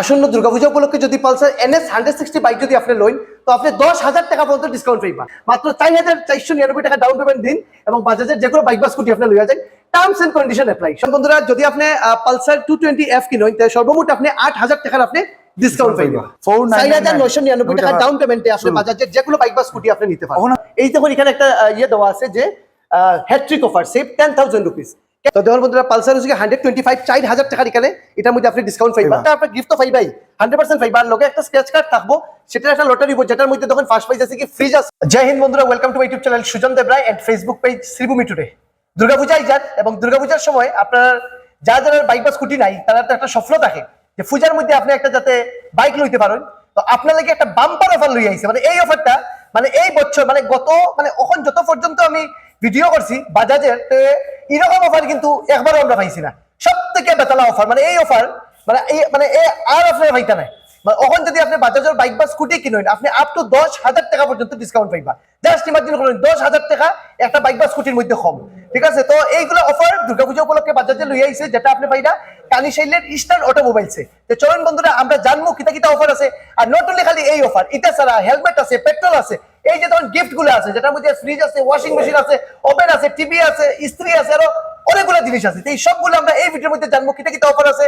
আসন্ন দুর্গাপূজা উপলক্ষে যদি Pulsar NS hundred sixty bike যদি আপনি লইন তো আপনি দশ হাজার টাকা পর্যন্ত ডিসকাউন্ট পাইবা। মাত্র চার হাজার চারশো নিরানব্বই টাকা ডাউন পেমেন্ট দিন এবং বাজাজের যে কোনো বাইক বা স্কুটি আপনি লইয়া যান। টার্মস এন্ড কন্ডিশন অ্যাপ্লাই বন্ধুরা যদি আপনি পালসার টু টোয়েন্টি এফ কিনেন তাহলে সর্বমোট আপনি আট হাজার টাকার আপনি ডিসকাউন্ট পাইবা। চার হাজার। নয়শো নিরানব্বই টাকা ডাউন পেমেন্টে আপনি। বাজাজের যে কোনো বাইক বা স্কুটি আপনি নিতে পারেন এই দেখুন এখানে একটা ইয়ে দেওয়া আছে যে hattrick offer save ten thousand rupees তো দেখুন বন্ধুরা পালসার হচ্ছে হান্ড্রেড টোয়েন্টি ফাইভ চার হাজার টাকার এখানে। এটার মধ্যে আপনি ডিসকাউন্ট পাইবা। আপনার গিফট তো পাইবাই। হান্ড্রেড পার্সেন্ট পাইবা। আর লগে একটা স্ক্র্যাচ কার্ড থাকব। সেটার একটা লটারি যেটার মধ্যে তখন ফার্স্ট প্রাইজ আছে কি ফ্রিজ আছে জয় হিন্দ বন্ধুরা welcome to my YouTube channel Sujan Debroy and Facebook page Sribhumi today দুর্গাপূজায় যান এবং দুর্গাপূজার সময় আপনার যারা যারা বাইক বা স্কুটি নাই তারা তো একটা স্বপ্ন থাকে যে পূজার মধ্যে আপনি একটা যাতে বাইক লইতে পারেন। তো আপনার লাগে একটা বাম্পার অফার লই আইছে। মানে এই অফারটা মানে এই বছর মানে গত মানে এখন যত পর্যন্ত আমি ভিডিও করছি, বাজাজের এরকম অফার কিন্তু একবারও আমরা পাইছি না। সব থেকে বেতালা অফার মানে এই অফার মানে এই মানে এই আর অফার পাইতে নাই। মানে যদি আপনি বাজাজের বাইক বা স্কুটি কিনেন, আপনি আপ টু দশ হাজার টাকা পর্যন্ত ডিসকাউন্ট পাইবা। জাস্ট দশ হাজার টাকা একটা বাইক বা স্কুটির মধ্যে কম। ঠিক আছে? তো এইগুলো অফার উপলক্ষে বাজাজে লই আইছে যেটা আপনি ইস্টার্ন অটোমোবাইলসে তো চলুন বন্ধুরা, আমরা জানব কিতা কিতা অফার আছে। আর নট অনলি খালি এই অফার এটা ছাড়া হেলমেট আছে পেট্রোল আছে, এই যে তখন গিফটগুলো আছে, যেটার মধ্যে ফ্রিজ আছে ওয়াশিং মেশিন আছে ওভেন আছে টিভি আছে, ইস্ত্রি আছে, আরও অনেকগুলো জিনিস আছে। এই সবগুলো আমরা এই ভিডিওর মধ্যে জানব কিতা কিতা অফার আছে।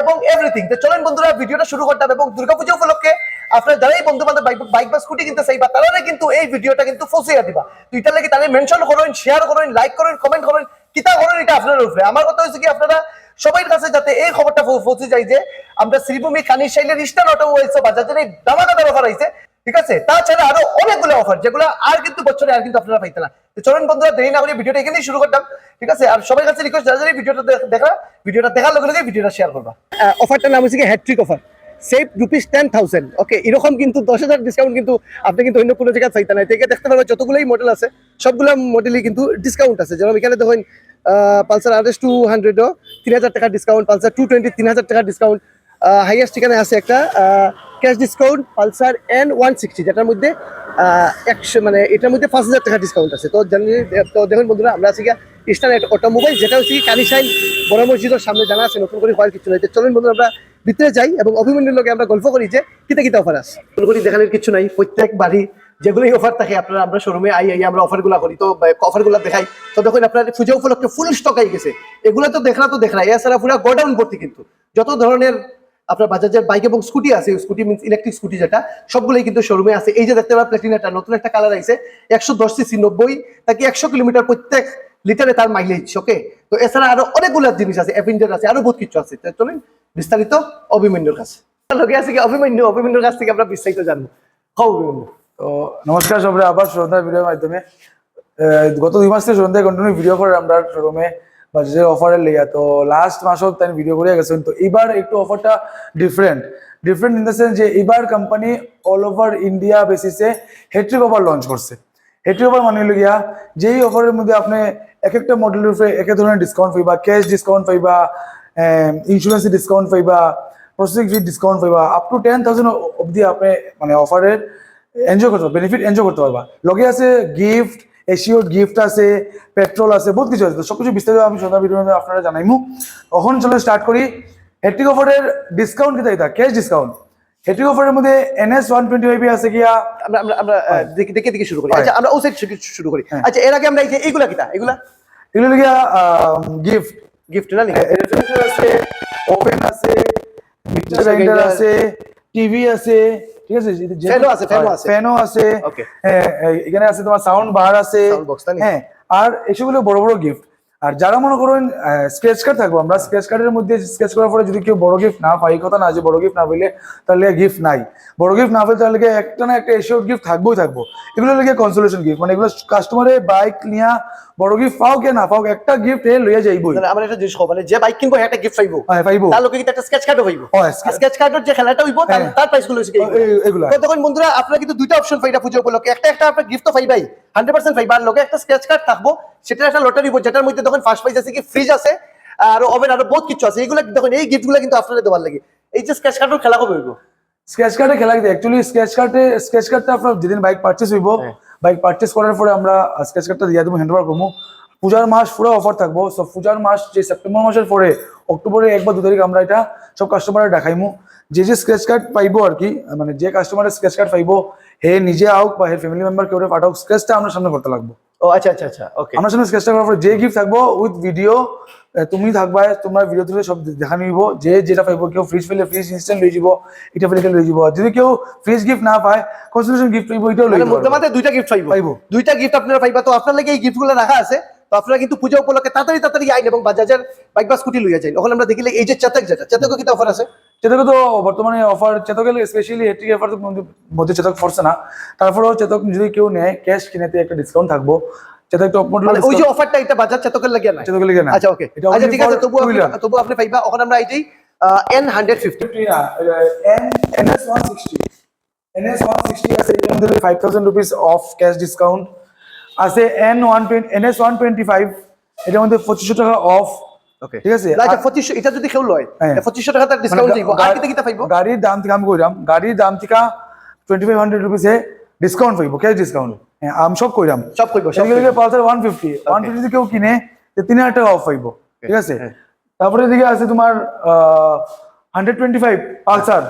এবং এভরিথিং তো চলেন বন্ধুরা, ভিডিওটা শুরু করতাম এবং দুর্গাপূজা উপলক্ষে আপনার যারাই বন্ধু বান্ধব বাইক বা স্কুটি কিনতে চাইবা তারা কিন্তু এই ভিডিওটা কিন্তু ফসিয়া দিবা। তো এটার লাগে তাদের মেনশন করেন শেয়ার করেন লাইক করেন কমেন্ট করেন কিতা করেন, এটা আপনার উপরে। আমার কথা হচ্ছে কি, আপনারা সবাই কাছে যাতে এই খবরটা পৌঁছে যায় যে, আমরা শ্রীভূমি কানির শাইলের ইস্টার্ন অটোমোবাইলস বাজাজের এই দামাদার অফার আইছে, ঠিক আছে? তাছাড়া আরও অনেকগুলো অফার যেগুলো আর কিন্তু বছরে আর কিন্তু আপনারা পাইতে না। চলুন বন্ধুরা, দেরি না করে ভিডিওটা এখানেই শুরু করতাম ঠিক আছে? আর সবার কাছে রিকোয়েস্ট যারা যারা ভিডিওটা দেখা ভিডিওটা দেখার লগে লগে ভিডিওটা শেয়ার করবা। অফারটার নাম হচ্ছে কি hattrick offer save rupees ten thousand okay এরকম কিন্তু দশ হাজার ডিসকাউন্ট কিন্তু আপনি কিন্তু অন্য কোনো জায়গায় চাইতে নাই। থেকে দেখতে পারবেন যতগুলোই মডেল আছে, সবগুলো মডেলই কিন্তু ডিসকাউন্ট আছে। যেমন এখানে দেখুন পালসার আর এস টু হান্ড্রেডও তিন হাজার টাকা ডিসকাউন্ট পালসার টু টোয়েন্টি তিন হাজার টাকা ডিসকাউন্ট হাইয়েস্ট এখানে আছে একটা cash discount Pulsar N one sixty যেটার মধ্যে একশো মানে এটার মধ্যে পাঁচ হাজার টাকা ডিসকাউন্ট আছে। তো জানি, তো দেখুন বন্ধুরা, আমরা আছি ইস্টার্ন অটোমোবাইল যেটা হচ্ছে কানিশাইন বড় মসজিদের সামনে জানা আছে, নতুন করে হওয়ার কিছু নাই। চলুন বন্ধুরা, আমরা ভিতরে যাই এবং অভিমন্যুর লোকে আমরা গল্প করি যে, কিতা কিতা অফার আছে। নতুন করে দেখানোর কিছু নাই প্রত্যেক বাড়ি যেগুলোই অফার থাকে, আপনারা, আমরা শোরুমে আই আই, আমরা অফারগুলা করি। তো অফারগুলা দেখাই। তো দেখুন, আপনার পুজো উপলক্ষে ফুল স্টক আই গেছে। এগুলো তো দেখলা তো দেখলা এছাড়া পুরো গোডাউন ভর্তি কিন্তু। যত ধরনের আপনার বাজাজের বাইক এবং স্কুটি আছে, স্কুটি মিন্স ইলেকট্রিক স্কুটি যেটা, সবগুলোই কিন্তু শোরুমে আছে। এই যে দেখতে পাবেন প্লাটিনাটা নতুন একটা কালার আইছে, একশো দশ সিসি নব্বই তাকে একশো কিলোমিটার প্রত্যেক লিটারে তার মাইলেজ ওকে তো এছাড়া আরও অনেকগুলো জিনিস আছে অ্যাভেঞ্জার আছে, আরও বহুত কিছু আছে। চলুন, বিস্তারিত অভিমন্যুর কাছে। লগে আছে কি অভিমন্যু, অভিমন্যুর কাছ থেকে আমরা বিস্তারিত জানব। খাও অভিমন্যু। তো নমস্কার সবাই আবার সন্ধ্যার ভিডিওর মাধ্যমে। গত দুই মাস থেকে সন্ধ্যায় কন্টিনিউ ভিডিও করে আমরা শোরুমে বাজাজের অফারের লেগা তো লাস্ট মাসও তাই ভিডিও করে গেছেন। তো এবার একটু অফারটা different different in the sense যে এবার কোম্পানি অল ওভার ইন্ডিয়া বেসিসে হেট্রিক অফার লঞ্চ করছে হেট্রিক অফার মানে গিয়া, যেই অফারের মধ্যে আপনি এক একটা মডেলের উপরে এক এক ধরনের ডিসকাউন্ট পাইবা ক্যাশ ডিসকাউন্ট পাইবা ইন্স্যুরেন্স ডিসকাউন্ট পাইবা প্রসেসিং ফি ডিসকাউন্ট পাইবা আপ টু টেন থাউজেন্ড অবধি আপনি মানে অফারের এনজয় করতে পারবা বেনিফিট এনজয় করতে পারবা। লগে আছে গিফট এশিওর গিফট আছে পেট্রোল আছে বহুত কিছু আছে। সবকিছু বিস্তারিত আমি সন্ধ্যা ভিডিওর আপনারা জানাইমু। তখন চলে স্টার্ট করি। হেট্রিক অফারের ডিসকাউন্ট কিতা কিতা? ক্যাশ ডিসকাউন্ট হেট্রিক অফারের মধ্যে এনএস ওয়ান টোয়েন্টি ফাইভ আছে গিয়া আমরা আমরা আমরা দেখে দেখে দেখে শুরু করি। আচ্ছা আমরা ও সাইড শুরু করি। হ্যাঁ। আচ্ছা এর আগে আমরা এই যে এইগুলা কিতা? এগুলা এগুলো গিয়া গিফট গিফট না রেফ্রিজারেটর আছে ওভেন আছে মিক্সার গ্রাইন্ডার আছে টিভি আছে ঠিক আছে? Fan ও আছে, fan ও আছে। ফ্যানও আছে এখানে আছে তোমার সাউন্ড বার আছে? হ্যাঁ আর এসবগুলো বড় বড় গিফট আর যারা মনে করেন স্কেচ কার্ড থাকব আমরা স্কেচ কার্ডের মধ্যে স্কেচ করার পরে যদি কেউ বড় গিফট না পাই কথা না যে বড় গিফট না পেলে তাহলে গিফট নাই। বড় গিফট না পেলে তাহলে একটা না একটা এসব গিফট থাকবোই থাকব। এগুলো লেগে কনসোলেশন গিফট মানে এগুলো কাস্টমারে বাইক নিয়া বড় গিফট পাও কে না পাও একটা গিফট এ লইয়া যাইবই মানে আমার একটা জিনিস মানে যে বাইক কিনবো একটা গিফট পাইবো হ্যাঁ, পাইবো। তার লোকে কিন্তু একটা স্কেচ কার্ডও পাইবো স্কেচ কার্ডের যে খেলাটা হইবো তার- হ্যাঁ। প্রাইসগুলো। এ- এগুলা। তো তখন বন্ধুরা আপনারা কিন্তু দুইটা অপশন পুজো উপলক্ষে একটা একটা আপনার গিফট তো পাইবাই হান্ড্রেড পার্সেন্ট পাইবা আর লোকে একটা স্কেচ কার্ড থাকব সেটার একটা লটারি যেটার মধ্যে তখন ফার্স্ট প্রাইজ আছে কি ফ্রিজ আছে আর ওভেন আরও বহুত কিছু আছে এইগুলো দেখুন এই গিফটগুলো কিন্তু আপনারা দেওয়ার লাগে এই যে স্কেচ কার্ডের খেলা কবে হইবো স্কেচ কার্ডে খেলা কিন্তু অ্যাকচুয়ালি স্কেচ কার্ডে স্কেচ কার্ডটা আপনার যেদিন বাইক পারচেস হইব হ্যাঁ। বাইক পারচেস করার পরে আমরা স্কেচ কার্ডটা দিয়ে দেবো হ্যান্ডওভার করব। পূজার মাস পুরো অফার থাকব। সব পূজার মাস, যে সেপ্টেম্বর মাসের পরে অক্টোবরে এক বা দু তারিখ আমরা এটা সব কাস্টমারে দেখাইমু। যে যে স্ক্র্যাচ কার্ড পাইবো আর কি মানে যে কাস্টমারের স্ক্র্যাচ কার্ড পাইবো, হে নিজে আউক বা হে ফ্যামিলি মেম্বার কেউ পাঠাও স্ক্র্যাচটা আমরা সামনে করতে লাগবো। ও আচ্ছা আচ্ছা আচ্ছা ওকে আমার সামনে স্কেচটা করার পর যে গিফট থাকব উইথ ভিডিও তুমি থাকবা তোমার ভিডিও তুলে সব দেখা নিব যে যেটা পাইবো কেউ ফ্রিজ ফেলে ফ্রিজ ইনস্ট্যান্ট লই যাব এটা ফেলে লই যাব যদি কেউ ফ্রিজ গিফট না পায় কনসোলেশন গিফট পাইবো এটাও লই মানে যাব দুইটা গিফট পাইবো। পাইবো। দুইটা গিফট আপনারা পাইবা তো আপনার লাগে এই গিফটগুলো রাখা আছে। তো আপনারা কিন্তু পূজা উপলক্ষে তাড়াতাড়ি তাড়াতাড়ি আইন এবং বাজাজের বাইক বা স্কুটি লইয়া যাই ওখানে আমরা দেখিলে এই যে চেতক যেটা চেতকও কিন্তু অফার আছে। চেতকে তো বর্তমানে অফার চেতকের স্পেশালি হেট্রিক অফার তো মধ্যে চেতক ফরছে না। তারপরেও চেতক যদি কেউ নেয় ক্যাশ কিনেতে একটা ডিসকাউন্ট থাকব। চেতক টপ মডেল মানে ওই যে অফারটা এটা বাজাজ চেতকের লাগে না? চেতকের লিগে না। আচ্ছা ওকে এটা আচ্ছা ঠিক আছে তবু তবু আপনি পাইবা। ওখানে আমরা এইটাই N hundred fifty NS 160 NS 160 আছে এর মধ্যে 5000 রুপিস অফ ক্যাশ ডিসকাউন্ট আছে N 120 NS 125 এটার মধ্যে 2500 টাকা অফ ওকে ঠিক আছে? আচ্ছা পঁচিশশো এটা যদি কেউ লয় হ্যাঁ। পঁচিশশো টাকা তার ডিসকাউন্ট মানে দিব আর কিতে কিতে পাইবো? গাড়ির দাম থেকে আমি কইরাম গাড়ির দাম থেকে 2500 রুপিসে ডিসকাউন্ট পাইবো। ক্যাশ ডিসকাউন্ট হ্যাঁ আমি সব কইরাম। সব কইবো সব এদিকে কইবো। দিকে পালসার 150 150 যদি কেউ কিনে তে 3000 টাকা অফ পাইবো। ঠিক আছে? হ্যাঁ। তারপরে এদিকে আছে তোমার হান্ড্রেড টোয়েন্টি ফাইভ পালসার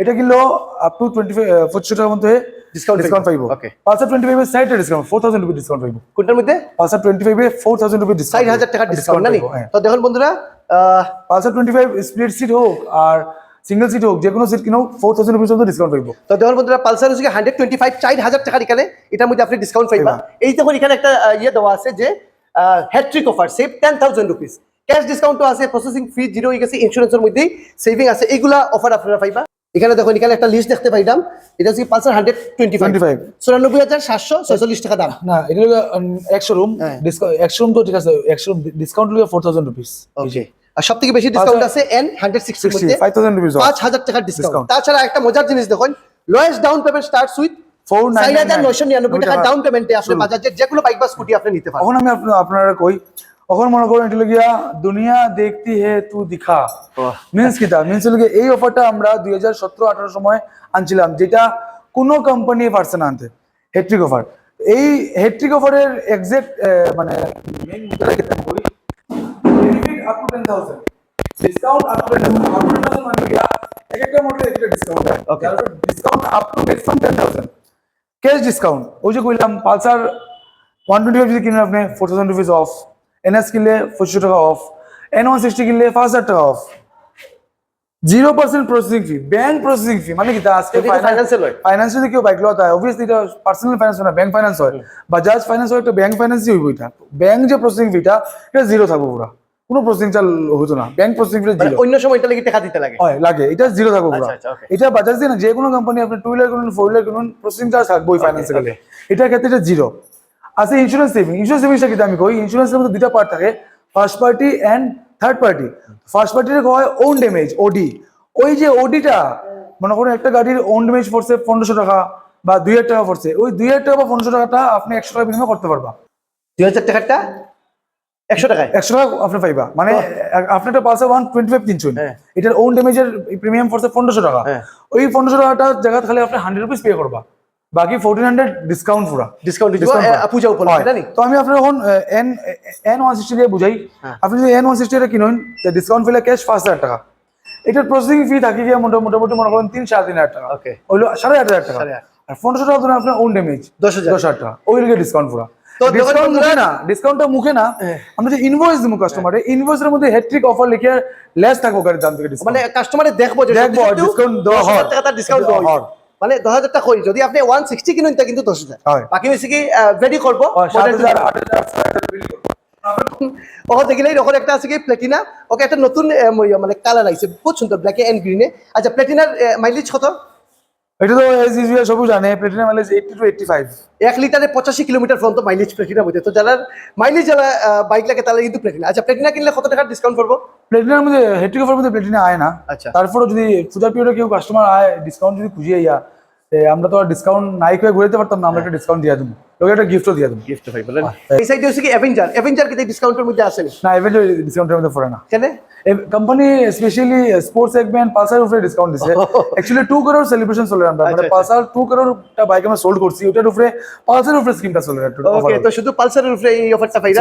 এটা কিনলো আপ টু টোয়েন্টি ফাইভ পঁচিশশো টাকার মধ্যে Discount ডিসকাউন্ট পাইবো। পাইবো। Okay. পালসার টোয়েন্টি ফাইভের সাইডে discount four thousand rupee discount পাইবো। কোনটার মধ্যে? পালসার টোয়েন্টি ফাইভে ফোর থাউজেন্ড রুপি ষাট ডিসকাউন্ট হাজার টাকার ডিসকাউন্ট না তো দেখুন বন্ধুরা আহ, Pulsar twenty five split seat হোক আর সিঙ্গেল সিট হোক যে কোনো সিট কিনো ফোর থাউজেন্ড রুপিস মধ্যে ডিসকাউন্ট পাইবো। তো দেখুন বন্ধুরা পালসার হচ্ছে হান্ড্রেড টোয়েন্টি ফাইভ চার হাজার টাকার এখানে এটার মধ্যে আপনি ডিসকাউন্ট পাইবা। এই দেখুন এখানে একটা ইয়ে দেওয়া আছে যে hattrick offer save ten thousand rupees cash ডিসকাউন্টও আছে প্রসেসিং ফি জিরো হয়ে গেছে ইন্স্যুরেন্সের মধ্যেই সেভিং আছে। এইগুলা অফার আপনারা পাইবা। এখানে দেখুন এখানে একটা লিস্ট দেখতে পাইলাম। এটা হচ্ছে পালসার হান্ড্রেড টোয়েন্টি ফাইভ 25 চুরানব্বই হাজার সাতশো ছয়চল্লিশ টাকা দাম। না এটা হলো একশো রুম। একশো রুম তো ঠিক আছে একশো রুম ডিসকাউন্ট হলো ফোর থাউজেন্ড রুপিস ওকে আর সব থেকে বেশি ডিসকাউন্ট আছে এন হান্ড্রেড রুপিস পাঁচ হাজার টাকার ডিসকাউন্ট তাছাড়া একটা মজার জিনিস দেখুন lowest down payment starts with চার হাজার নয়শো নিরানব্বই টাকা ডাউন পেমেন্টে আপনি বাজাজের যে কোনো বাইক বা স্কুটি আপনি নিতে পারেন এখন আমি আপনা- আপনারা কই? এখন মনে করেন এটা লগিয়া দুনিয়া দেখতি হে তু দিখা। মিন্স কিটা মিন্স হলো এই অফারটা আমরা দুই হাজার সতেরো আঠারো সময় আনছিলাম যেটা কোনো কোম্পানি পারছে না আনতে। হেট্রিক অফার এই হেট্রিক অফারের এক্সাক্ট মানে করি up to ten thousand discount up to ten up to ten মানে গিয়া এক একটা মডেলে একটা discount Okay. Discount up to maximum ten thousand cash discount ওই যে কইলাম পালসার ওয়ান টোয়েন্টি ফাইভ যদি কিনেন আপনি four thousand rupees off NS কিনলে পঁচিশশো টাকা অফ এন ওয়ান সিক্সটি কিনলে পাঁচ হাজার টাকা off zero percent processing fee bank processing fee মানে কি আজকে লয়। ফাইন্যান্স যদি কেউ বাইক হয় অবভিয়াসলি এটা পার্সোনাল ফাইন্যান্স হয় না ব্যাংক ফাইন্যান্স হয়। বাজাজ ফাইন্যান্স হয় একটা ব্যাংক ফাইন্যান্সই হইব এটা। ব্যাংক যে প্রসেসিং ফিটা এটা জিরো থাকব পুরা। কোনো প্রসেসিং চাল হতো না। ব্যাংক প্রসেসিং ফিটা জিরো অন্য সময় এটা লেগে টাকা দিতে লাগে। হয় লাগে। এটা জিরো থাকব পুরো। আচ্ছা, আচ্ছা. এটা বাজাজ দিয়ে না যে কোনো কোম্পানি আপনি টু হুইলার কিনুন ফোর হুইলার কিনুন প্রসেসিং চার্জ থাকবে ওই ফাইন্যান্সে গেলে। এটার ক্ষেত্রে এটা জিরো আছে ইন্স্যুরেন্স সেভিং ইন্স্যুরেন্স সেভিংসটা কিন্তু আমি কই ইন্স্যুরেন্সের মধ্যে দুটা পার্ট থাকে first party and third party first পার্টির হয়? ওন ড্যামেজ ওডি ওই যে ওডিটা মনে করুন একটা গাড়ির ওন ড্যামেজ পড়ছে পনেরোশো টাকা বা দুই হাজার টাকা পড়ছে। ওই দুই হাজার টাকা বা পনেরোশো টাকাটা আপনি একশো টাকা বিনিময় করতে পারবা। দুই হাজার টাকারটা একশো টাকায়? একশো টাকা আপনি পাইবা। মানে আপনি একটা পালসার ওয়ান টোয়েন্টি ফাইভ কিনছেন। হ্যাঁ। এটার ওন ড্যামেজের প্রিমিয়াম পড়ছে পনেরোশো টাকা। হ্যাঁ। ওই পনেরোশো টাকাটা জায়গা খালি আপনি হান্ড্রেড রুপিস পে করবা। বাকি ফোরটিন হান্ড্রেড ডিসকাউন্ট পুরা ডিসকাউন্ট পূজা উপলক্ষে হয়। জানি তো আমি আপনার এখন এন এন ওয়ান সিক্সটি দিয়ে বুঝাই হ্যাঁ। আপনি যদি এন ওয়ান সিক্সটি এটা কিনুন ডিসকাউন্ট ফিলে ক্যাশ পাঁচ হাজার টাকা এটার প্রসেসিং ফি থাকে গিয়ে মোটামুটি মনে করেন তিন সাড়ে তিন হাজার টাকা ওকে হইল সাড়ে আট হাজার টাকা। আর পনেরোশো টাকা ধরুন আপনার ওন ড্যামেজ দশ হাজার। দশ হাজার টাকা ওই লিগে ডিসকাউন্ট পুরা ডিসকাউন্ট মুখে না ডিসকাউন্টটা মুখে না হ্যাঁ। আমরা যে ইনভয়েস দিব কাস্টমারে ইনভয়েসের মধ্যে হ্যাট্রিক অফার লিখে লেস থাকব গাড়ির দাম থেকে ডিসকাউন্ট মানে কাস্টমারে দেখব দেখব, দেওয়া হয়। ডিসকাউন্ট দেওয়া হয়। মানে দশ হাজার টাকা যদি আপনি ওয়ান সিক্সটি কিনুন তা কিন্তু দশ হাজার। বাকি বেশি কি ভেরি করব? ও দেখিলে ওখানে একটা আছে কি প্লেটিনা ওকে একটা নতুন মানে কালার আইছে। বহুত সুন্দর ব্ল্যাক এন্ড গ্রিনে আচ্ছা প্লেটিনার মাইলেজ কত? এটা তো এস ইউজুয়াল সবই জানে platinum mileage eighty two eighty five এক লিটারে পঁচাশি কিলোমিটার পর্যন্ত মাইলেজ প্লেটিনা বইতে তো যারা মাইলেজ যারা বাইক লাগে তারা কিন্তু প্লেটিনা আচ্ছা প্লেটিনা কিনলে কত টাকা ডিসকাউন্ট করব প্লেটিনার মধ্যে হেট্রিক অফার মধ্যে প্লেটিনা আয় না। আচ্ছা। তারপরে যদি পূজা পিরিয়ডে কেউ কাস্টমার আয় ডিসকাউন্ট যদি খুঁজিয়ে ইয়া আমরা তো ডিসকাউন্ট নাই করে ঘুরতে পারতাম না আমরা একটা ডিসকাউন্ট দিয়ে দেবো লোকে একটা গিফটও দিয়ে দেবো গিফট ভাই বলেন এই সাইডে হচ্ছে কি অ্যাভেঞ্জার অ্যাভেঞ্জার কিন্তু ডিসকাউন্টের মধ্যে আসেনি না এভেন্ট ডিসকাউন্টের মধ্যে পড়ে না। কেন? Company specially sports segment Pulsar উপরে ডিসকাউন্ট দিছে। অ্যাকচুয়ালি টু করোর সেলিব্রেশন চলে আমরা মানে আচ্ছা, পালসার টু করোরটা বাইক আমরা সোল্ড করছি ওটার উপরে পালসার উপরে স্কিমটা চলে ওকে তো শুধু পালসারের উপরে এই অফারটা পাইরা?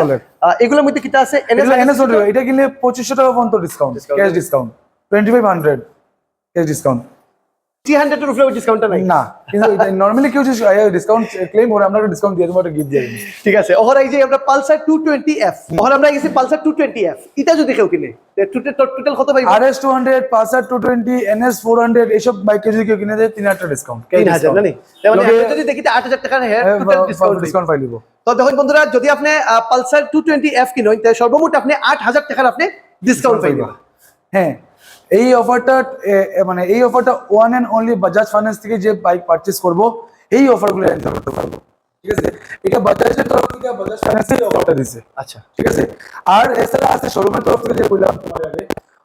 এগুলোর মধ্যে কিটা আছে? এনএস এটা কিনলে পঁচিশশো টাকা পর্যন্ত discount. Cash discount twenty five hundred discount three হান্ড্রেডের উপরে ডিসকাউন্টটা নাই? না কিন্তু নর্মালি কেউ যদি ডিসকাউন্ট ক্লেম করে আমরা ডিসকাউন্ট দিয়ে দেবো একটা গিফট দিয়ে ঠিক আছে এই যে আমরা পালসার টু টোয়েন্টি এফ আমরা গেছি পালসার টু টোয়েন্টি এফ এটা যদি কেউ কিনে টোটাল কত পাইবে? R S two hundred Pulsar two twenty NS four hundred এইসব বাইকে যদি কেউ কিনে দেয় তিন হাজার ডিসকাউন্ট তিন হাজার জানি মানে যদি আট হাজার টাকার ডিসকাউন্ট পাই। দিব তো দেখুন বন্ধুরা যদি আপনি পালসার টু টোয়েন্টি এফ কিনেন তাহলে সর্বমোট আপনি আট হাজার টাকার আপনি ডিসকাউন্ট পাইবেন। হ্যাঁ এই অফারটা মানে এই অফারটা one and only Bajaj finance থেকে যে বাইক পারচেজ করব এই অফারগুলো এনজয় করতে পারব। ঠিক আছে? এটা বাজাজের তরফ থেকে বাজাজ ফাইন্যান্স এই অফারটা দিছে। আচ্ছা। ঠিক আছে? আর এছাড়া আছে শোরুমের তরফ থেকে যে বললাম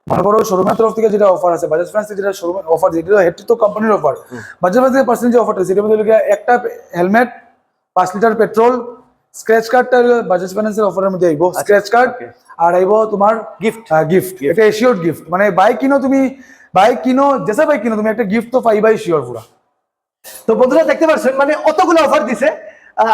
মনে করো শোরুমের তরফ থেকে যেটা অফার আছে বাজাজ ফাইন্যান্স যেটা শোরুমের অফার যেটা হেড তো কোম্পানির অফার বাজাজ ফাইন্যান্স থেকে পার্সেন্ট যে অফারটা সেটার মধ্যে একটা হেলমেট পাঁচ লিটার পেট্রোল স্ক্র্যাচ কার্ডটা বাজাজ ফাইন্যান্সের অফারের মধ্যে আইবো। স্ক্র্যাচ কার্ড আর আইবো তোমার Gift. গিফট এটা এশিওর গিফট মানে বাইক কিনো তুমি বাইক কিনো যেসা বাইক কিনো তুমি একটা গিফট তো পাইবাই শিওর পুরা। তো বন্ধুরা দেখতে পাচ্ছেন মানে অতগুলো অফার দিছে।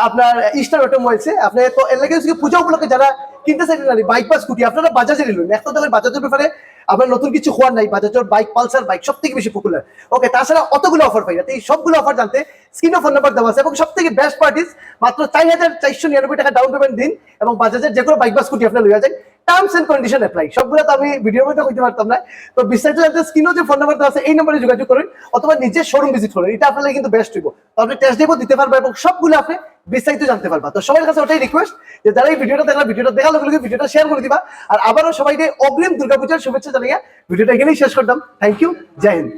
আপনার ইস্টার অটোমোবাইলসে আপনি তো এর লাগে পূজা উপলক্ষে যারা কিনতে চাইছেন না বাইক বা স্কুটি আপনারা বাজাজের নিলেন। এখন দেখেন বাজাজের ব্যাপারে আপনার নতুন কিছু হওয়ার নাই বাজাজের বাইক পালসার বাইক সব থেকে বেশি পপুলার ওকে তাছাড়া অতগুলো অফার পাই এই সবগুলো অফার জানতে স্ক্রিনে ফোন নাম্বার দেওয়া আছে এবং সব থেকে বেস্ট পার্টিস মাত্র চার হাজার চারশো নিরানব্বই টাকা ডাউন পেমেন্ট দিন এবং বাজাজের যে কোনো বাইক বা স্কুটি আপনার লইয়া যায় টার্মস এন্ড কন্ডিশন অ্যাপ্লাই সবগুলো তো আমি ভিডিওর মধ্যে কইতে পারতাম না। তো বিস্তারিত জানতে স্ক্রিনও যে ফোন নাম্বার দেওয়া আছে, এই নম্বরে যোগাযোগ করুন অথবা নিজের শোরুম ভিজিট করুন। এটা আপনার কিন্তু বেস্ট হইব। আপনি টেস্ট ড্রাইভও দিতে পারবেন এবং সবগুলো আপনি বিস্তারিত জানতে পারবা। তো সবার কাছে ওটাই রিকোয়েস্ট যে যারা এই ভিডিওটা দেখলা, ভিডিওটা দেখার লগে লগে ভিডিওটা শেয়ার করে দিবা। আর আবারও সবাইকে অগ্রিম দুর্গাপূজার শুভেচ্ছা জানিয়ে ভিডিওটা এখানেই শেষ করতাম। Thank you Joy Hind